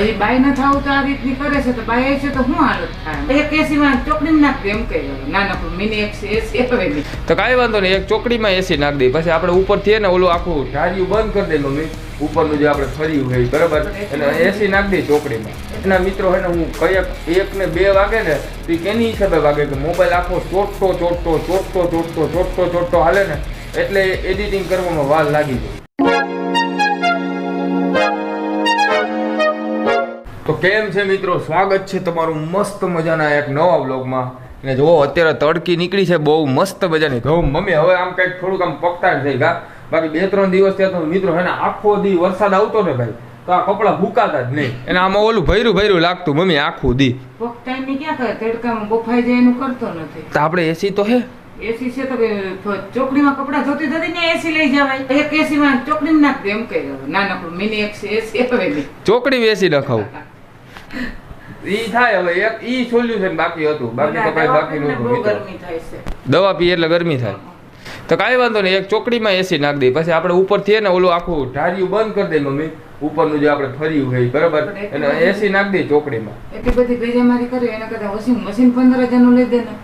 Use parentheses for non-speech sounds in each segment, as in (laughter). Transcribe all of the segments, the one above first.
હજી બાય ન થાવ તો આ રીતની કરે છે તો બાય છે તો શું હાલત થાય? એક એસી માં ચોકડી નાખ એમ કહી ના ના મિની એસી એસી આવે તો કાંઈ વાંધો નહીં, એક ચોકડીમાં એસી નાખ દઈ પછી આપણે ઉપરથી હે ને ઓલું આખું ઢારિયું બંધ કરી દેલું મમ્મી. ઉપરનું જે આપણે ફર્યું હોય બરાબર? અને એસી નાખ દઈ ચોકડીમાં. એના મિત્રો હે ને, હું કયા એક ને બે વાગે ને, તો કેની હિસાબે વાગે કે મોબાઈલ આખો ચોટતો ચોટતો ચોટતો ચોટતો ચોટતો ચોટતો હાલે ને, એટલે એડિટિંગ કરવામાં વાર લાગી જાય. તો કેમ છે મિત્રો? સ્વાગત છે તમારું મસ્ત મજાના એક નવા બ્લોગમાં અને જુઓ અત્યારે તડકી નીકળી છે બહુ મસ્ત મજાની. તો મમ્મી હવે આમ કંઈક થોડુંક આમ પકતા થઈ ગયા બાકી બે ત્રણ દિવસ ત્યાં તો મિત્રો હે ને આખો દી વરસાદ આવતો ને ભાઈ તો આ કપડા ભૂકાતા જ નહીં. અને આમાં ઓલું ભૈરું ભૈરું લાગતું મમ્મી આખું દી. કોક ટાઈમની ક્યાં કરે? તડકામાં બફાઈ જાય એનું કરતો નથી. તો આપણે એસી તો હે? એસી છે તો ચોકડીમાં કપડા ધોતી થતી ને એસી લઈ જવાય. એક એસીમાં ચોકડી નાખ એમ કહી નાનકડું મિની એસી એસી આવે ચોકડી એસી નખાવું ઈ થાય હવે એક ઈ સોલ્યુશન બાકી હતું. બાકી તો. કઈ બાકી નહોતું દવા પીએ એટલે ગરમી થાય. તો કાંઈ વાંધો નહીં એક ચોકડીમાં એસી નાખ દઈએ. પછી આપણે ઉપરથી હે ને ઓલું આખું ઢારિયું બંધ કરી દઈ મમ્મી. ઉપરનું જે આપણે ફર્યું હોય બરાબર? અને એસી નાખ દઈએ ચોકડીમાં. એટલી બધી ભેજામારી કરી એના કરતા વોશિંગ મશીન પંદર હજારનું લઈ દે ને.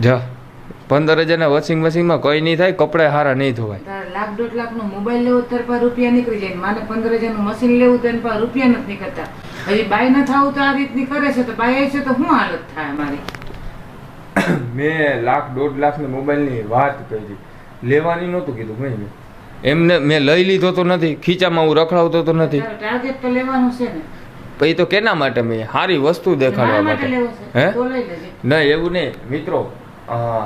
જા. પંદર હજારના વોશિંગ મશીનમાં કંઈ નહીં થાય કપડા સારા નહીં ધોવાય. તારે લાખ દોઢ લાખ નો મોબાઈલ લેવો તાર પર રૂપિયા નીકળી જાય માને પંદર હજારનું મશીન લેવું તો પર પાસે રૂપિયા નથી નીકળતા. હજી બાય ન થાવું તો આ રીતની કરે છે તો બાય છે તો શું હાલત થાય અમારી? (coughs) મેં લાખ દોઢ લાખની મોબાઈલની વાત કરી. લેવાની નહોતું કીધું મેં એમને મેં લઈ લીધો તો નથી ખીચામાં હું રખડાવતો તો નથી. ટાર્ગેટ તો લેવાનું છે ને. પછી તો કેના માટે મેં? સારી વસ્તુ દેખાડવા માટે. માટે લેવો છે? હે? તો લઈ લેજે. નહીં એવું નહીં. મિત્રો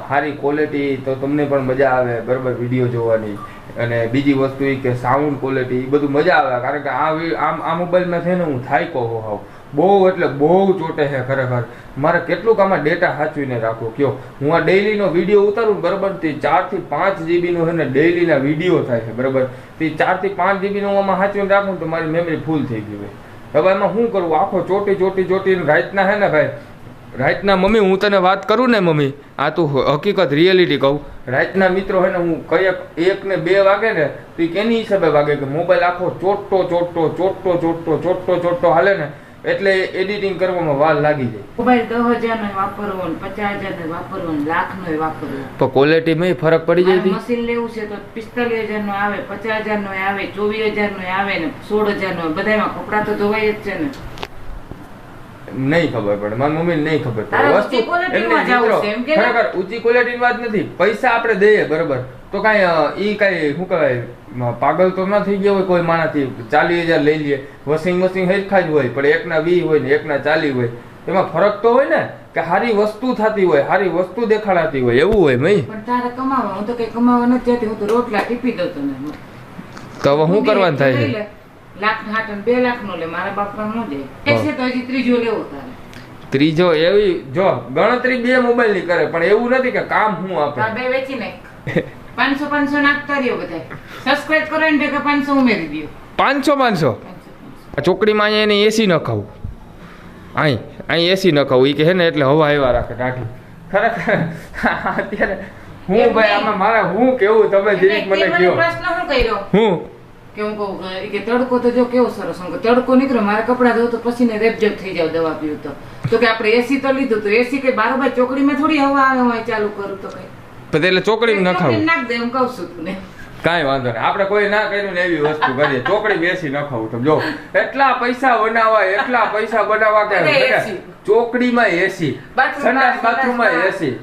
સારી ક્વોલિટી તો તમને પણ મજા આવે, બરાબર વીડિયો જોવાની. અને બીજી વસ્તુ એ કે સાઉન્ડ ક્વોલિટી એ બધું મજા આવે, કારણ કે આ આમ, આ મોબાઈલમાં છે ને હું થાયકો હોઉં બહુ એટલે બહુ ચોટે છે ખરેખર. મારે કેટલુંક આમાં ડેટા સાચવીને રાખવો કયો, હું આ ડેઈલીનો વીડિયો ઉતારું બરાબર, તે ચારથી પાંચ જીબીનો છે ને ડેઈલીના વીડિયો થાય છે, બરાબર. તે ચારથી પાંચ જીબીનો આમાં સાચવીને રાખું તો મારી મેમરી ફૂલ થઈ ગઈ હોય. હવે એમાં શું કરવું આખો ચોટી ચોટી, ચોટીને રાતના હે ને ભાઈ રાતના મમ્મી હું તને વાત કરું ને મમ્મી આ તું હકીકત રિયલિટી કહું. રાતના મિત્રો હે ને હું કયેક એક ને બે વાગે ને તો એ કેની હિસાબે વાગે કે મોબાઈલ આખો ચોટતો ચોટતો ચોટતો ચોટતો ચોટતો ચોટતો હાલે ને એટલે એડિટિંગ કરવામાં વાર લાગી જાય. મોબાઈલ દસ હજાર નો વાપરવો ને પચાસ હજાર નો વાપરવો લાખ નો વાપરવો. તો ક્વોલિટીમાં ફરક પડી જાય મશીન લેવું છે તો પિસ્તાલીસ હજાર નો આવે પચાસ હજાર નો આવે ચોવીસ હજાર નો આવે ને સોળ હજાર નો બધામાં કપડા તો ધોવાય જ છે ને. નહીં ખબર પડે. મારી મમ્મીને નહીં ખબર પડે. વસ્તુ? ખરેખર ઊંચી ક્વોલિટીની વાત નથી. પૈસા આપણે દઈએ બરોબર. તો કાંઈ ઈ કાંઈ શું કહેવાય પાગલ તો ના થઈ ગયો હોય કોઈ માણાથી ચાલીસ હજાર લઈ લઈએ વોશિંગ મશીન હરખા જ હોય પણ એકના વી હોય ને એકના ચાલી હોય. એમાં ફરક તો હોય ને કે સારી વસ્તુ થતી હોય સારી વસ્તુ દેખાડાતી હોય. એવું હોય મય પણ તારે કમાવા હું તો કઈ કમાવા નથી જતી. હું તો રોટલા ટીપી દઉં તને. તો હવે શું કરવાનું થાય? છે. લાખ હાથ હાટન બે લાખ નો લે મારા બાપા નો જાય એક છે તો હજી ત્રીજો લેવો તારે. ત્રીજો એવી જો ગણતરી બે મોબાઈલની કરે પણ એવું નથી કે કામ હું આપે. બે વેચી નાખ. પાંચસો પાંચસો નાખતા રહ્યો બધા સબસ્ક્રાઇબ કરો ને ભેગા પાંચસો ઉમેરી દો પાંચસો પાંચસો? આ ચોકડીમાં અહીંયા એને એસી ન ખાવું. અહીં અહીં એસી ન ખાવું. એ કે હે ને એટલે હવા એવા રાખે ટાઢી ખરેખર અત્યારે હું ભાઈ આમાં મારા હું કેવું તમે જીવિત મને કહ્યો પ્રશ્ન હું કર્યો? હું? કે હું કહું કે તડકો તો જો કેવો સરસ હું તડકો નીકળ્યો મારા કપડા ધો તો પસીને રેપજેપ થઈ જાવ દવા પીવું તો. તો કે આપણે એસી તો લીધું તો એસી કે બારોબાર ચોકડીમાં થોડી હવા આવે હોય ચાલુ કરું તો કઈ. એટલે ચોકડીમાં ન ખાવું. નાખ દે એમ કહું છું તને. કાંઈ વાંધો નહીં. આપણે કોઈ ના કર્યું ને એવી વસ્તુ કરીએ. ચોકડી બેસી ન ખાવું તમે જો એટલા પૈસા બનાવવા એટલા પૈસા બનાવવા કે ચોકડીમાં એસી સંડાસ બાથરૂમમાં એસી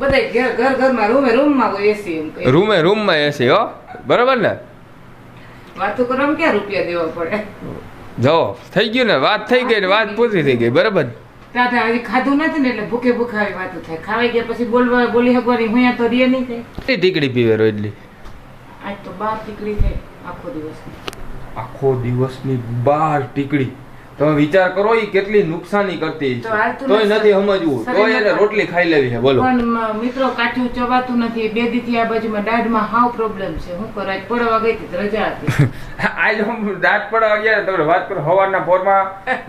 બધા ઘર ઘર ઘરમાં રૂમે રૂમમાં એસી રૂમે રૂમમાં એસી હો. બરાબર ને? વાતો કરવામાં ક્યાં રૂપિયા દેવા પડે? જો થઈ ગયું ને વાત થઈ ગઈ ને વાત પૂરી થઈ ગઈ બરાબર? દાદા હજી ખાધું નથી ને એટલે ભૂખે ભૂખાવી વાતો થાય. ખાવાઈ ગયા પછી બોલવા બોલી હગવાની હું અહીંયા તો રીએ નહીં થાય કેટલી ટીકડી પીવે એટલી આજ તો બાર ટીકડી થાય આખો દિવસ. આખો દિવસની બાર ટીકડી. તમે વિચાર કરો એ કેટલી નુકસાની કરતી તોય નથી. સમજવું. તો એને રોટલી ખાઈ લેવી છે બોલો. પણ મિત્રો કાઠું ચવાતું નથી. બે દીથી આ બાજુમાં દાઢમાં હાવ પ્રોબ્લેમ છે. હું કરું આજ પડવા ગઈ હતી રજા હતી. આજ હું દાંત પડવા ગયા તમે વાત કરો હવારના પોરમાં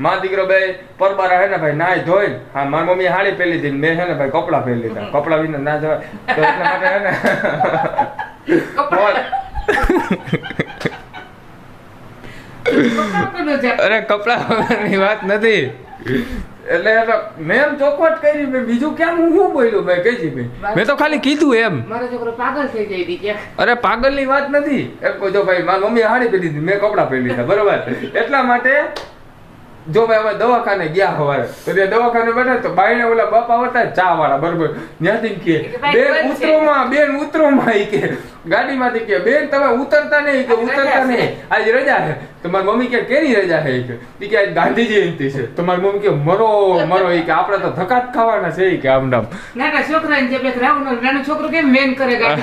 માં દીકરો બે પરબારા હે ને ભાઈ નાય ધોઈ હા મારી મમ્મી હાડી પહેલી હતી મેં છે ને ભાઈ કપડા પહેરી લીધા. કપડા વિના ના જવાય. તો એટલા માટે હે ને (laughs) (laughs) (laughs) કપડાં. કપડાં વગરનો જાપ. અરે કપડા વગરની વાત નથી. એટલે મેં ચોખવટ કરી મેં બીજું કેમ હું શું બોલ્યો? કઈ જી મેં. તો ખાલી કીધું એમ. મારો છોકરો પાગલ થઈ જાય દી અરે પાગલની વાત નથી. એમ જો ભાઈ મારી મમ્મી હાડી પહેરી દીધી મેં કપડાં પહેરી લીધા બરોબર. એટલા માટે જો ભાઈ અમે દવાખાને ગયા હવારે તો ત્યાં દવાખાને બેઠા તો બાઈને ઓલા બાપા હતા ચા વાળા બરોબર. ત્યાંથી કે બેન ઉતરો માં ઉતરોમાં બેન ઉતરોમાં માં કે ગાડીમાંથી કે બેન તમે ઉતરતા નહીં કે ઉતરતા. નહીં. આજ રજા છે. તો મારી મમ્મી કે કેની રજા છે કે કે ગાંધી જયંતિ છે. તમારી મમ્મી કે મરો મરો. ઈ કે આપણે તો ધકાત ખાવાના છે. કે આમ નામ નાના છોકરાને જે પેલા રાવણ નાનો છોકરો કેમ મેન કરે ગાડી?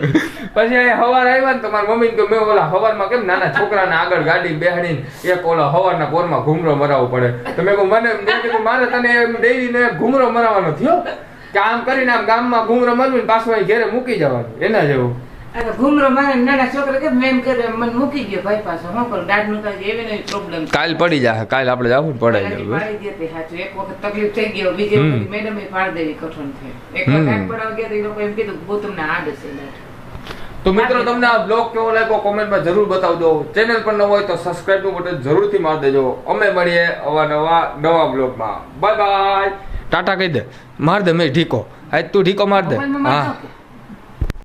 (laughs) પછી એ હવાર આવ્યા ને તમારી મમ્મી કે મેં ઓલા હવારમાં કેમ નાના છોકરાને આગળ ગાડી બેહાડીને એક ઓલા હવારના પોરમાં ઘૂમરો મરાવવો પડે? તો મેં કહ્યું મને મેં કીધું મારે તને એમ ડેરીને ઘૂમરો મરાવવાનો થયો? કે આમ કરીને આમ ગામમાં ઘૂમરો મરવીને પાછું અહીં ઘેરે મૂકી જવાનું એના જેવું. આ ઘુમરો મારે નાના છોકરા કે મેમ કરે મન મૂકી ગયો ભાઈ પાસે હું કરું દાઢનું કાંઈ એવી નહીં પ્રોબ્લેમ કાલ પડી જાય કાલ આપણે જવું પડાઈ પાડી દે તે સાચું એક વખત તકલીફ થઈ ગયો બીજે વખત મેડમ એ પાડી દેવી કઠણ થઈ એક. વખત પડાવ ગયા તો એ લોકો એમ કીધું બહુ તમને આડ છે તો મિત્રો તમને આ બ્લોગ કેવો લાગ્યો કોમેન્ટમાં જરૂર બતાવજો. ચેનલ પર ન હોય તો સબસ્ક્રાઇબનું બટન જરૂરથી મારી દેજો. અમે મળીએ અવાનવા નવા બ્લોગમાં બાય બાય ટાટા કહી દે. માર દે મેં ઢીકો. આજ તું ઢીકો માર દે. હા?